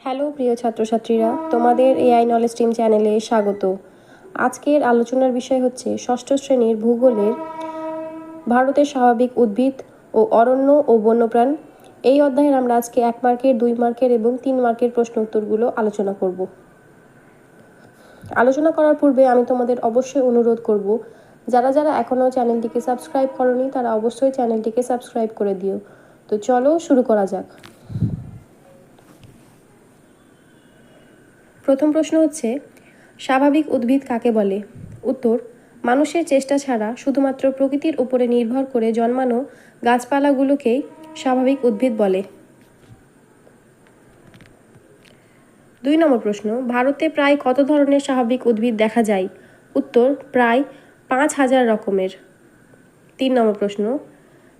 Hello, প্রিয় ছাত্রছাত্রীরা, তোমাদের এআই নলেজ টিম চ্যানেলে স্বাগত। আজকের আলোচনার বিষয় হচ্ছে ষষ্ঠ শ্রেণির ভূগোলের ভারতের স্বাভাবিক উদ্ভিদ ও অরণ্য ও বন্যপ্রাণ। এই অধ্যায়ের আমরা আজকে এক মার্কের, দুই মার্কের এবং তিন মার্কের প্রশ্ন উত্তরগুলো আলোচনা করব। আলোচনা করার পূর্বে আমি তোমাদের অবশ্যই অনুরোধ করব, যারা যারা এখনও চ্যানেলটিকে সাবস্ক্রাইব করনি, তারা অবশ্যই চ্যানেলটিকে সাবস্ক্রাইব করে দিও। তো চলো শুরু করা যাক। প্রথম প্রশ্ন হচ্ছে, স্বাভাবিক উদ্ভিদ কাকে বলে? উত্তর, মানুষের চেষ্টা ছাড়া শুধুমাত্র প্রকৃতির উপরে নির্ভর করে জন্মানো গাছপালাগুলোকেই স্বাভাবিক উদ্ভিদ বলে। দুই নম্বর প্রশ্ন, ভারতে প্রায় কত ধরনের স্বাভাবিক উদ্ভিদ দেখা যায়? উত্তর, প্রায় পাঁচ হাজার রকমের। তিন নম্বর প্রশ্ন,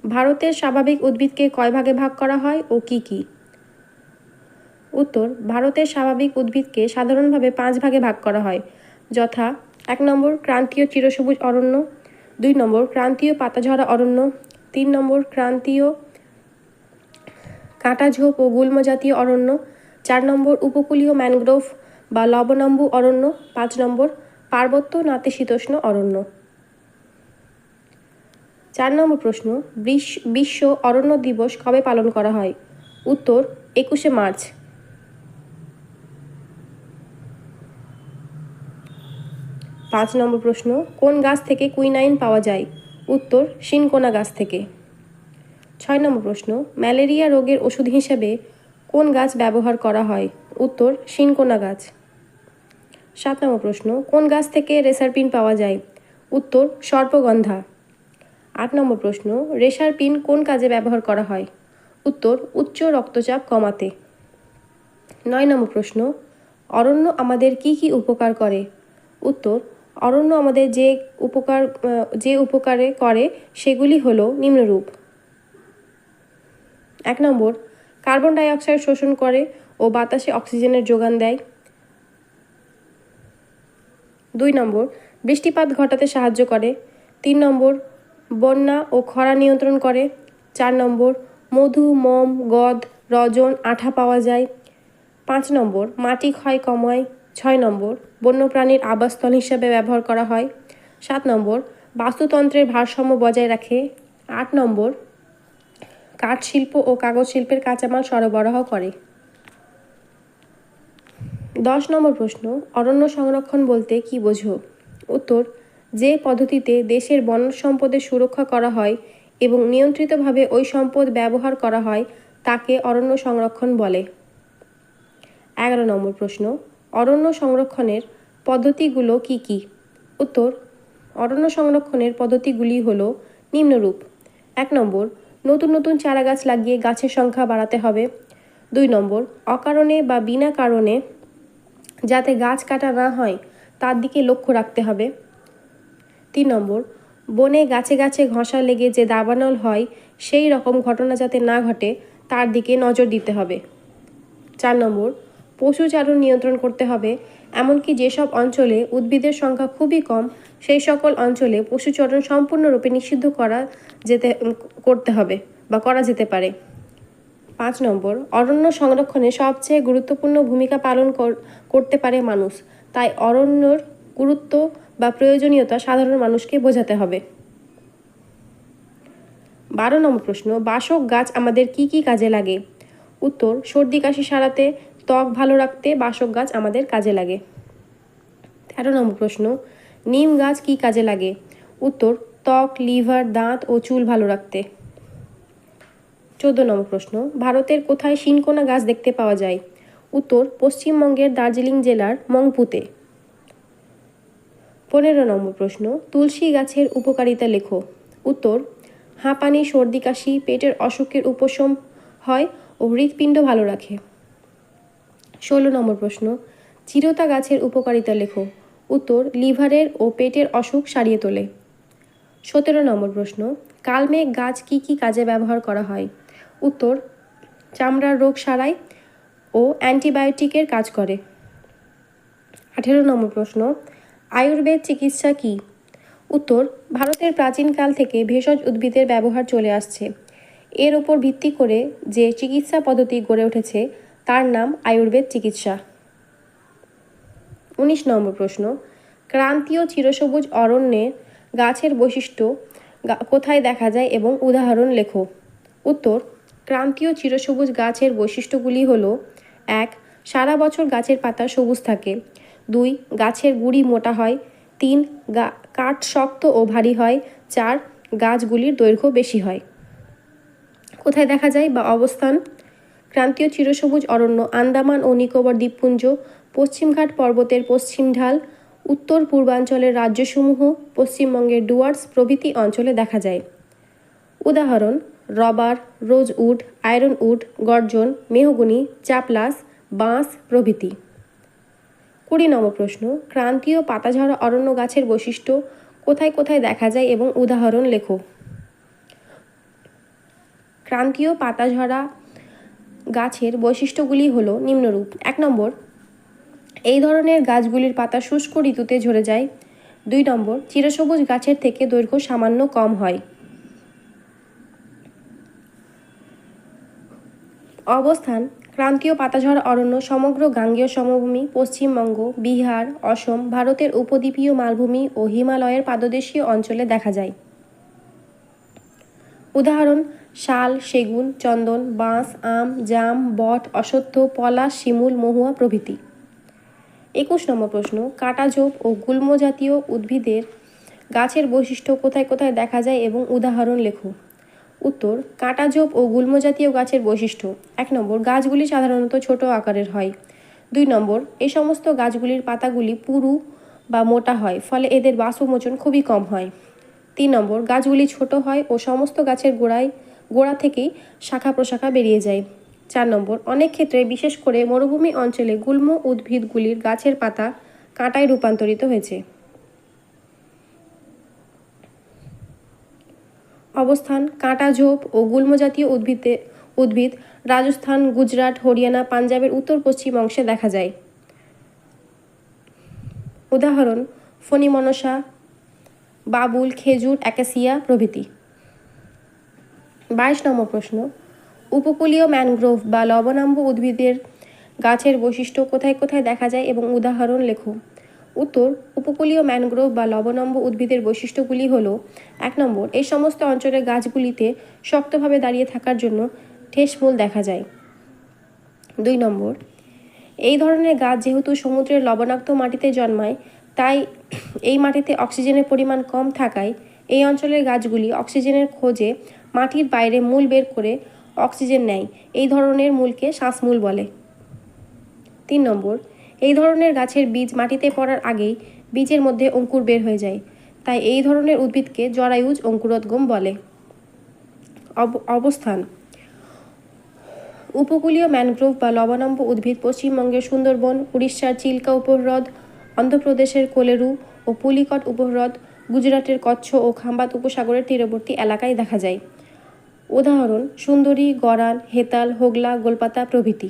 ভারতের স্বাভাবিক উদ্ভিদকে কয় ভাগে ভাগ করা হয় ও কি কী? উত্তর, ভারতের স্বাভাবিক উদ্ভিদকে সাধারণভাবে পাঁচ ভাগে ভাগ করা হয়। যথা, এক নম্বর ক্রান্তীয় চিরসবুজ অরণ্য, দুই নম্বর ক্রান্তীয় পাতাঝরা অরণ্য, তিন নম্বর ক্রান্তীয় কাঁটাঝোপ ও গুল্ম জাতীয় অরণ্য, চার নম্বর উপকূলীয় ম্যানগ্রোভ বা লবণাম্বু অরণ্য, পাঁচ নম্বর পার্বত্য নাতিশীতোষ্ণ অরণ্য। চার নম্বর প্রশ্ন, বিশ্ব অরণ্য দিবস কবে পালন করা হয়? উত্তর, একুশে মার্চ। পাঁচ নম্বর প্রশ্ন, কোন গাছ থেকে কুইনাইন পাওয়া যায়? উত্তর শিনকোনা গাছ থেকে। ছয় নম্বর প্রশ্ন, ম্যালেরিয়া রোগের ওষুধ হিসেবে কোন গাছ ব্যবহার করা হয়? উত্তর শিনকোনা গাছ। সাত নম্বর প্রশ্ন, কোন গাছ থেকে রেসারপিন পাওয়া যায়? উত্তর, সর্পগন্ধা। আট নম্বর প্রশ্ন, রেসারপিন কোন কাজে ব্যবহার করা হয়? উত্তর, উচ্চ রক্তচাপ কমাতে। নয় নম্বর প্রশ্ন, অরণ্য আমাদের কি কি উপকার করে? উত্তর অরণ্য আমাদের যে উপকার যে উপকারে করে, সেগুলি হলো নিম্নরূপ। এক নম্বর, কার্বন ডাইঅক্সাইড শোষণ করে ও বাতাসে অক্সিজেনের যোগান দেয়। দুই নম্বর, বৃষ্টিপাত ঘটাতে সাহায্য করে। তিন নম্বর, বন্যা ও খরা নিয়ন্ত্রণ করে। চার নম্বর, মধু, মম, গদ, রজন, আঠা পাওয়া যায়। পাঁচ নম্বর, মাটি ক্ষয় কমায়। ছয় নম্বর বন্যপ্রাণীর আবাসস্থল হিসেবে ব্যবহার করা হয়। সাত নম্বর, বাস্তুতন্ত্রের ভারসাম্য বজায় রাখে। আট নম্বর, কাঠ শিল্প ও কাগজ শিল্পের কাঁচামাল সরবরাহ করে। দশ নম্বর প্রশ্ন, অরণ্য সংরক্ষণ বলতে কি বোঝো? উত্তর, যে পদ্ধতিতে দেশের বন সম্পদের সুরক্ষা করা হয় এবং নিয়ন্ত্রিতভাবে ওই সম্পদ ব্যবহার করা হয়, তাকে অরণ্য সংরক্ষণ বলে। এগারো নম্বর প্রশ্ন অরণ্য সংরক্ষণের পদ্ধতিগুলো কি কি? উত্তর, অরণ্য সংরক্ষণের পদ্ধতিগুলি হল নিম্নরূপ। এক নম্বর, নতুন নতুন চারা গাছ লাগিয়ে গাছের সংখ্যা বাড়াতে হবে। দুই নম্বর, অকারণে বা বিনা কারণে যাতে গাছ কাটা না হয়, তার দিকে লক্ষ্য রাখতে হবে। তিন নম্বর, বনে গাছে গাছে ঘষা লেগে যে দাবানল হয়, সেই রকম ঘটনা যাতে না ঘটে, তার দিকে নজর দিতে হবে। চার নম্বর পশুচারণ নিয়ন্ত্রণ করতে হবে, এমনকি যেসব অঞ্চলে উদ্ভিদের সংখ্যা খুবই কম, সেই সকল অঞ্চলে পশুচরণ সম্পূর্ণরূপে নিষিদ্ধ করা যেতে করতে হবে বা করা যেতে পারে। পাঁচ নম্বর, অরণ্য সংরক্ষণে সবচেয়ে গুরুত্বপূর্ণ ভূমিকা পালন করতে পারে মানুষ। তাই অরণ্যর গুরুত্ব বা প্রয়োজনীয়তা সাধারণ মানুষকে বোঝাতে হবে। বারো নম্বর প্রশ্ন, বাসক গাছ আমাদের কি কি কাজে লাগে? উত্তর, সর্দি, কাশি সারাতে ত্বক ভালো রাখতে বাসক গাছ আমাদের কাজে লাগে। তেরো নম্বর প্রশ্ন, নিম গাছ কি কাজে লাগে? উত্তর, ত্বক, লিভার, দাঁত ও চুল ভালো রাখতে। চোদ্দ নম্বর প্রশ্ন, ভারতের কোথায় শিনকোনা গাছ দেখতে পাওয়া যায়? উত্তর, পশ্চিমবঙ্গের দার্জিলিং জেলার মংপুতে। পনেরো নম্বর প্রশ্ন, তুলসী গাছের উপকারিতা লেখো। উত্তর, হাঁপানি, সর্দি, কাশি, পেটের অসুখের উপশম হয় ও হৃৎপিণ্ড ভালো রাখে। ষোলো নম্বর প্রশ্ন, চিরতা গাছের উপকারিতা লেখো। উত্তর, লিভারের ও পেটের অসুখ সারিয়ে তোলে। সতেরো নম্বর প্রশ্ন, কালমেঘ গাছ কি কি কাজে ব্যবহার করা হয়? উত্তর, চামড়ার রোগ সারায় ও অ্যান্টিবায়োটিকের কাজ করে। আঠেরো নম্বর প্রশ্ন, আয়ুর্বেদ চিকিৎসা কি? উত্তর, ভারতের প্রাচীনকাল থেকে ভেষজ উদ্ভিদের ব্যবহার চলে আসছে। এর ওপর ভিত্তি করে যে চিকিৎসা পদ্ধতি গড়ে উঠেছে তার নাম আয়ুর্বেদ চিকিৎসা। উনিশ নম্বর প্রশ্ন, ক্রান্তীয় চিরসবুজ অরণ্যে গাছের বৈশিষ্ট্য কোথায় দেখা যায় এবং উদাহরণ লেখো। উত্তর, ক্রান্তীয় চিরসবুজ গাছের বৈশিষ্ট্যগুলি হল, এক, সারা বছর গাছের পাতা সবুজ থাকে। দুই, গাছের গুড়ি মোটা হয়। তিন কাঠ শক্ত ও ভারী হয়। চার, গাছগুলির দৈর্ঘ্য বেশি হয়। কোথায় দেখা যায় বা অবস্থান? ক্রান্তীয় চিরসবুজ অরণ্য আন্দামান ও নিকোবর দ্বীপপুঞ্জ পশ্চিমঘাট পর্বতের পশ্চিম ঢাল, উত্তর পূর্বাঞ্চলের রাজ্যসমূহ, পশ্চিমবঙ্গের ডুয়ার্স প্রভৃতি অঞ্চলে দেখা যায়। উদাহরণ, রবার, রোজউড আয়রন উড গর্জন, মেহগুনি, চাপলাস, বাঁশ প্রভৃতি। কুড়ি নম্বর প্রশ্ন, ক্রান্তীয় পাতাঝরা অরণ্য গাছের বৈশিষ্ট্য কোথায় কোথায় দেখা যায় এবং উদাহরণ লেখো। ক্রান্তীয় পাতাঝরা গাছের বৈশিষ্ট্যগুলি হলো নিম্নরূপ। এক নম্বর, এই ধরনের গাছগুলির পাতা শুষ্ক ঋতুতে ঝরে যায়। দুই নম্বর, চিরসবুজ গাছের থেকে দৈর্ঘ্য সামান্য কম হয়। অবস্থান, ক্রান্তীয় পাতাঝরা অরণ্য সমগ্র গাঙ্গেয় সমভূমি, পশ্চিমবঙ্গ, বিহার, অসম, ভারতের উপদ্বীপীয় মালভূমি ও হিমালয়ের পাদদেশীয় অঞ্চলে দেখা যায়। উদাহরণ শাল, সেগুন, চন্দন, বাঁশ, আম, জাম, বট, অশ্বত্থ পলাশ শিমুল, মহুয়া প্রভৃতি। একুশ নম্বর প্রশ্ন কাটাঝোপ ও গুল্ম জাতীয় উদ্ভিদের গাছের বৈশিষ্ট্য কোথায় কোথায় দেখা যায় এবং উদাহরণ লেখো। উত্তর কাঁটাঝোপ ও গুল্ম জাতীয় গাছের বৈশিষ্ট্য। এক নম্বর, গাছগুলি সাধারণত ছোট আকারের হয়। দুই নম্বর এই সমস্ত গাছগুলির পাতাগুলি পুরু বা মোটা হয়, ফলে এদের বাষ্পমোচন খুবই কম হয়। তিন নম্বর, গাছগুলি ছোট হয় ও সমস্ত গাছের গোড়ায় গোড়া থেকেই শাখা প্রশাখা বেরিয়ে যায়। চার নম্বর, অনেক ক্ষেত্রে, বিশেষ করে মরুভূমি অঞ্চলে গুল্ম উদ্ভিদগুলির গাছের পাতা কাঁটায় রূপান্তরিত হয়েছে। অবস্থান, কাঁটা ঝোপ ও গুল্ম জাতীয় উদ্ভিদে, উদ্ভিদ রাজস্থান, গুজরাট, হরিয়ানা, পাঞ্জাবের উত্তর পশ্চিম অংশে দেখা যায়। উদাহরণ, ফণিমনসা, বাবুল, খেজুর, অ্যাকাসিয়া প্রভৃতি। বাইশ নম্বর প্রশ্ন, উপকূলীয় ম্যানগ্রোভ বা লবণাম্ব উদ্ভিদের গাছের বৈশিষ্ট্য কোথায় কোথায় দেখা যায় এবং উদাহরণ লেখো। উত্তর, উপকূলীয় ম্যানগ্রোভ বা লবণাম্ব উদ্ভিদের বৈশিষ্ট্যগুলি হল, এক নম্বর, এই সমস্ত অঞ্চলের গাছগুলিতে শক্তভাবে দাঁড়িয়ে থাকার জন্য ঠেসমূল দেখা যায়। দুই নম্বর, এই ধরনের গাছ যেহেতু সমুদ্রের লবণাক্ত মাটিতে জন্মায়, তাই এই মাটিতে অক্সিজেনের পরিমাণ কম থাকায় এই অঞ্চলের গাছগুলি অক্সিজেনের খোঁজে মাটির বাইরে মূল বের করে অক্সিজেন নেয়। এই ধরনের মূলকে শ্বাসমূল বলে। তিন নম্বর, এই ধরনের গাছের বীজ মাটিতে পড়ার আগেই বীজের মধ্যে অঙ্কুর বের হয়ে যায়। তাই এই ধরনের উদ্ভিদকে জরায়ুজ অঙ্কুরোদ্গম বলে। অব- অবস্থান, উপকূলীয় ম্যানগ্রোভ বা লবণাম্ব উদ্ভিদ পশ্চিমবঙ্গের সুন্দরবন, উড়িষ্যার চিল্কা উপহ্রদ, অন্ধ্রপ্রদেশের কোলেরু ও পুলিকট উপহ্রদ, গুজরাটের কচ্ছ ও খাম্বাত উপসাগরের তীরবর্তী এলাকায় দেখা যায়। উদাহরণ, সুন্দরী গরান হেতাল, হোগলা, গোলপাতা প্রভৃতি।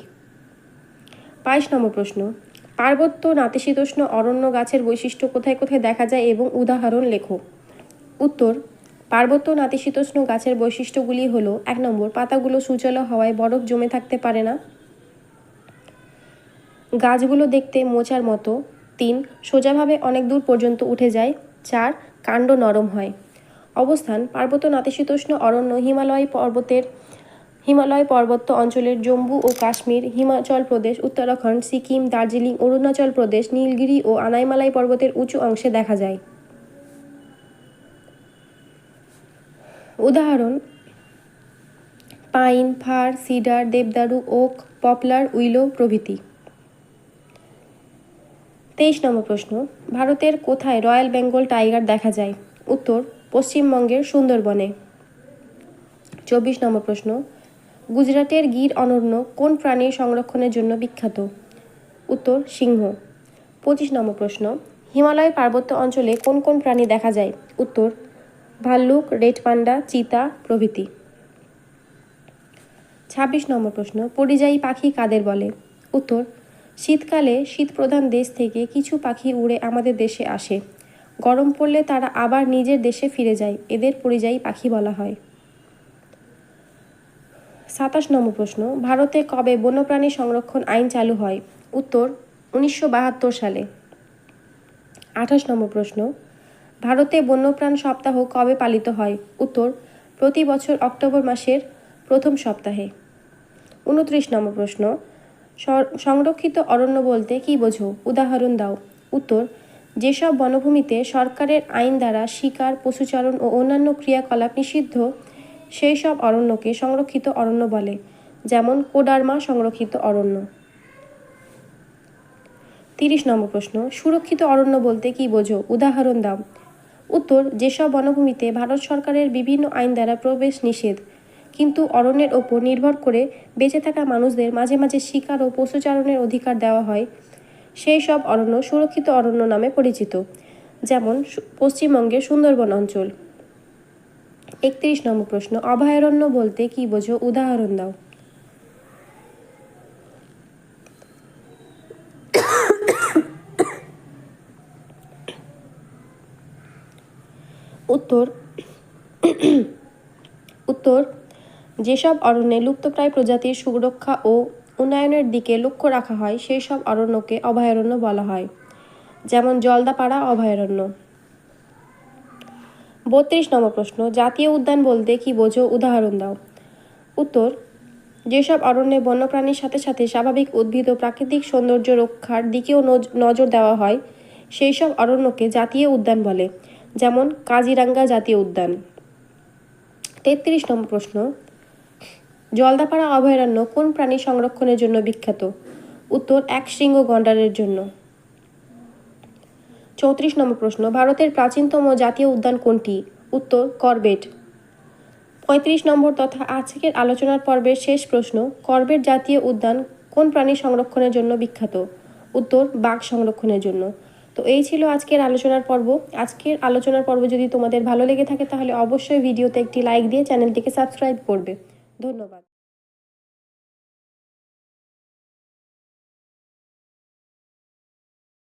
বাইশ নম্বর প্রশ্ন, পার্বত্য নাতিশীতোষ্ণ অরণ্য গাছের বৈশিষ্ট্য কোথায় কোথায় দেখা যায় এবং উদাহরণ লেখো। উত্তর, পার্বত্য নাতিশীতোষ্ণ গাছের বৈশিষ্ট্যগুলি হল, এক নম্বর, পাতাগুলো সুচল হওয়ায় বরফ জমে থাকতে পারে না। গাছগুলো দেখতে মোচার মতো। তিন, সোজাভাবে অনেক দূর পর্যন্ত উঠে যায়। চার, কাণ্ড নরম হয়। অবস্থান পার্বত্য নাতিশীতোষ্ণ অরণ্য হিমালয় পর্বতের হিমালয় পার্বত্য অঞ্চলের জম্মু ও কাশ্মীর, হিমাচল প্রদেশ, উত্তরাখণ্ড, সিকিম, দার্জিলিং, অরুণাচল প্রদেশ, নীলগিরি ও আনাইমালাই পর্বতের উঁচু অংশে দেখা যায়। উদাহরণ, পাইন, ফার, সিডার, দেবদারু, ওক, পপলার, উইলো প্রভৃতি। তেইশ নম্বর প্রশ্ন, ভারতের কোথায় রয়্যাল বেঙ্গল টাইগার দেখা যায়? উত্তর পশ্চিমবঙ্গের সুন্দরবনে। চব্বিশ নম্বর প্রশ্ন, গুজরাটের গির অনন্য কোন প্রাণীর সংরক্ষণের জন্য বিখ্যাত? উত্তর, সিংহ। পঁচিশ নম্বর প্রশ্ন, হিমালয় পার্বত্য অঞ্চলে কোন কোন প্রাণী দেখা যায়? উত্তর, ভাল্লুক রেড পান্ডা চিতা প্রভৃতি। ছাব্বিশ নম্বর প্রশ্ন, পরিযায়ী পাখি কাদের বলে? উত্তর, শীতকালে শীতপ্রধান দেশ থেকে কিছু পাখি উড়ে আমাদের দেশে আসে। গরম পড়লে তারা আবার নিজের দেশে ফিরে যায়। এদের পরিযায়ী পাখি বলা হয়। সাতাশ নম্বর প্রশ্ন, ভারতে কবে বন্যপ্রাণী সংরক্ষণ আইন চালু হয়? উত্তর, উনিশশো বাহাত্তর সালে। আঠাশ নম্বর প্রশ্ন, ভারতে বন্যপ্রাণ সপ্তাহ কবে পালিত হয়? উত্তর, প্রতি বছর অক্টোবর মাসের প্রথম সপ্তাহে। উনত্রিশ নম্বর প্রশ্ন সংরক্ষিত অরণ্য বলতে কী বোঝো? উদাহরণ দাও। উত্তর যেসব বনভূমিতে সরকারের আইন দ্বারা শিকার, পশুচারণ ও অন্যান্য ক্রিয়াকলাপ নিষিদ্ধ সেই সব অরণ্যকে সংরক্ষিত অরণ্য বলে, যেমন কোডারমা সংরক্ষিত অরণ্য। তিরিশ নম্বর প্রশ্ন, সুরক্ষিত অরণ্য বলতে কি বোঝো? উদাহরণ দাও। উত্তর, যেসব বনভূমিতে ভারত সরকারের বিভিন্ন আইন দ্বারা প্রবেশ নিষেধ, কিন্তু অরণ্যের ওপর নির্ভর করে বেঁচে থাকা মানুষদের মাঝে মাঝে শিকার ও পশুচারণের অধিকার দেওয়া হয় সেই সব অরণ্য সুরক্ষিত অরণ্য নামে পরিচিত, যেমন পশ্চিমবঙ্গের সুন্দরবন অঞ্চল। একত্রিশ নম্বর প্রশ্ন, অভয়ারণ্য বলতে কী বোঝো? উদাহরণ দাও। উত্তর উত্তর, যেসব অরণ্যে লুপ্তপ্রায় প্রজাতির সুরক্ষা ও উন্নয়নের দিকে লক্ষ্য রাখা হয়, সেই সব অরণ্যকে অভয়ারণ্য বলা হয়। যেমন জলদাপাড়া অভয়ারণ্য। বত্রিশ নম্বর প্রশ্ন, জাতীয় উদ্যান বলতে কি বোঝো? উদাহরণ দাও। উত্তর, যেসব অরণ্যে বন্যপ্রাণীর সাথে সাথে স্বাভাবিক উদ্ভিদ ও প্রাকৃতিক সৌন্দর্য রক্ষার দিকেও নজ- নজর দেওয়া হয়, সেই সব অরণ্যকে জাতীয় উদ্যান বলে, যেমন কাজিরাঙ্গা জাতীয় উদ্যান। তেত্রিশ নম্বর প্রশ্ন জলদাপাড়া অভয়ারণ্য কোন প্রাণী সংরক্ষণের জন্য বিখ্যাত? উত্তর, এক শৃঙ্গ গন্ডারের জন্য। চৌত্রিশ নম্বর প্রশ্ন, ভারতের প্রাচীনতম জাতীয় উদ্যান কোনটি? উত্তর, করবেট। পঁয়ত্রিশ নম্বর তথা আজকের আলোচনার পর্বের শেষ প্রশ্ন, করবেট জাতীয় উদ্যান কোন প্রাণী সংরক্ষণের জন্য বিখ্যাত? উত্তর, বাঘ সংরক্ষণের জন্য। তো এই ছিল আজকের আলোচনার পর্ব। আজকের আলোচনার পর্ব যদি তোমাদের ভালো লেগে থাকে তাহলে অবশ্যই ভিডিওতে একটি লাইক দিয়ে চ্যানেলটিকে সাবস্ক্রাইব করবে। ধন্যবাদ।